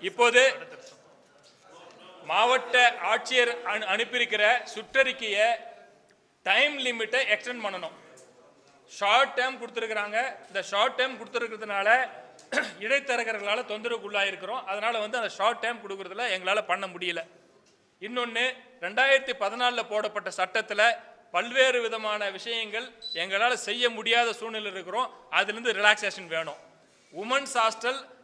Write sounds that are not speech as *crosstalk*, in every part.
இப்போது மாவட்ட ஆட்சியர் அனு- அனுப்பியிருக்கிற சுற்றறிக்கையை டைம் லிமிட்டை எக்ஸ்டெண்ட் பண்ணணும். ஷார்ட் டேர்ம் கொடுத்துருக்குறாங்க. இந்த ஷார்ட் டேர்ம் கொடுத்துருக்கிறதுனால *clears throat* இடைத்தரகர்களால் தொந்தரவுக்குள்ளாயிருக்கிறோம் அதனால் வந்து அந்த ஷார்ட் டேம் கொடுக்குறதுல எங்களால் பண்ண முடியல. இன்னொன்று ரெண்டாயிரத்தி பதினாலில் போடப்பட்ட சட்டத்தில் பல்வேறு விதமான விஷயங்கள் எங்களால் செய்ய முடியாத சூழ்நிலை இருக்கிறோம். அதுலேருந்து ரிலாக்ஸேஷன் வேணும். உமன்ஸ் ஹாஸ்டல்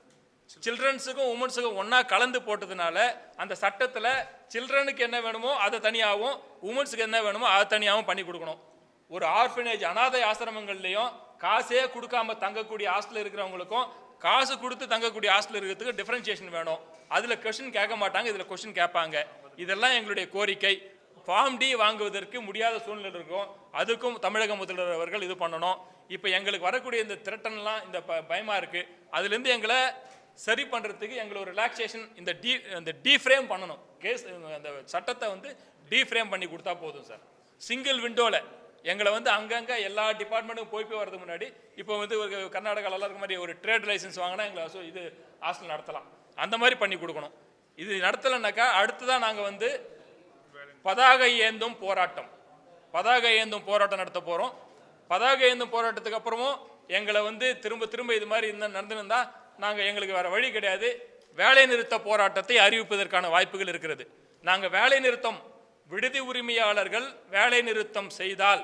சில்ட்ரன்ஸுக்கும் உமன்ஸுக்கும் ஒன்றா கலந்து போட்டதுனால அந்த சட்டத்தில் சில்ட்ரனுக்கு என்ன வேணுமோ அதை தனியாகவும் உமன்ஸுக்கு என்ன வேணுமோ அதை தனியாகவும் பண்ணி கொடுக்கணும். ஒரு ஆர்ஃபனேஜ் அனாதை ஆசிரமங்கள்லையும் காசே கொடுக்காம தங்கக்கூடிய ஹாஸ்டலில் இருக்கிறவங்களுக்கும் காசு கொடுத்து தங்கக்கூடிய ஹாஸ்டல் இருக்கிறதுக்கு டிஃபரன்சியேஷன் வேணும். அதில் கொஷின் கேட்க மாட்டாங்க இதில் கொஷின் கேட்பாங்க. இதெல்லாம் எங்களுடைய கோரிக்கை. ஃபார்ம் டி வாங்குவதற்கு முடியாத சூழ்நிலை இருக்கும். அதுக்கும் தமிழக முதல்வர் அவர்கள் இது பண்ணணும். இப்போ எங்களுக்கு வரக்கூடிய இந்த திரட்டன்லாம் இந்த ப பயமாக இருக்குது அதுலேருந்து எங்களை சரி பண்ணுறதுக்கு எங்களை ஒரு ரிலாக்ஸேஷன் இந்த டீ இந்த டீஃப்ரேம் பண்ணணும். கேஸ் அந்த சட்டத்தை வந்து டீஃப்ரேம் பண்ணி கொடுத்தா போதும் சார் சிங்கிள் விண்டோவில் எங்களை வந்து அங்கங்கே எல்லா டிபார்ட்மெண்ட்டும் போய் போய் வரதுக்கு முன்னாடி இப்போ வந்து ஒரு கர்நாடகாவில் இருக்க மாதிரி ஒரு ட்ரேட் லைசன்ஸ் வாங்கினா எங்களை so இது ஹாஸ்டல் நடத்தலாம். அந்த மாதிரி பண்ணி கொடுக்கணும். இது நடத்தலைனாக்கா அடுத்ததான் நாங்கள் வந்து பதாகை ஏந்தும் போராட்டம். பதாகை ஏந்தும் போராட்டம் நடத்த போகிறோம் பதாகை ஏந்தும் போராட்டத்துக்கு அப்புறமும் எங்களை வந்து திரும்ப திரும்ப இது மாதிரி இருந்தா நடந்துருந்தா நாங்கள் எங்களுக்கு வேறு வழி கிடையாது. வேலை நிறுத்த போராட்டத்தை அறிவிப்பதற்கான வாய்ப்புகள் இருக்கிறது. நாங்கள் வேலை நிறுத்தம் விடுதி உரிமையாளர்கள் வேலை நிறுத்தம் செய்தால்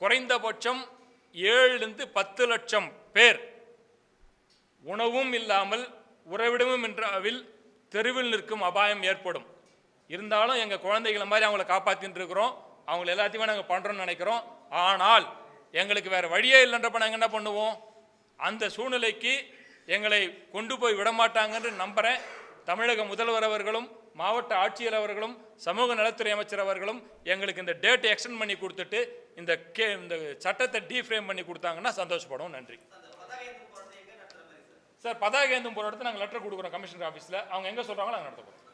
குறைந்தபட்சம் ஏழுலேருந்து பத்து லட்சம் பேர் உணவும் இல்லாமல் உறவிடமும் என்றாவில் தெருவில் நிற்கும் அபாயம் ஏற்படும். இருந்தாலும் எங்கள் குழந்தைகளை மாதிரி அவங்கள காப்பாற்றின்னு இருக்கிறோம். அவங்கள எல்லாத்தையுமே நாங்கள் பண்ணுறோம்னு நினைக்கிறோம். ஆனால் எங்களுக்கு வேறு வழியே இல்லைன்றப்ப நாங்கள் என்ன பண்ணுவோம்? அந்த சூழ்நிலைக்கு எங்களை கொண்டு போய் விடமாட்டாங்கன்னு நம்புகிறேன் தமிழக முதல்வர் அவர்களும் மாவட்ட ஆட்சியர் அவர்களும் சமூக நலத்துறை அமைச்சர் அவர்களும் எங்களுக்கு இந்த டேட்டை எக்ஸ்டெண்ட் பண்ணி கொடுத்துட்டு இந்த கே இந்த சட்டத்தை டீஃப்ரேம் பண்ணி கொடுத்தாங்கன்னா சந்தோஷப்படும் நன்றி. சார் பதாகேந்தும் போராட்டத்தை நாங்கள் லெட்டர் கொடுக்குறோம் கமிஷனர் ஆஃபீஸில் அவங்க எங்கே சொல்கிறாங்களோ நாங்கள் நடத்த போகிறோம்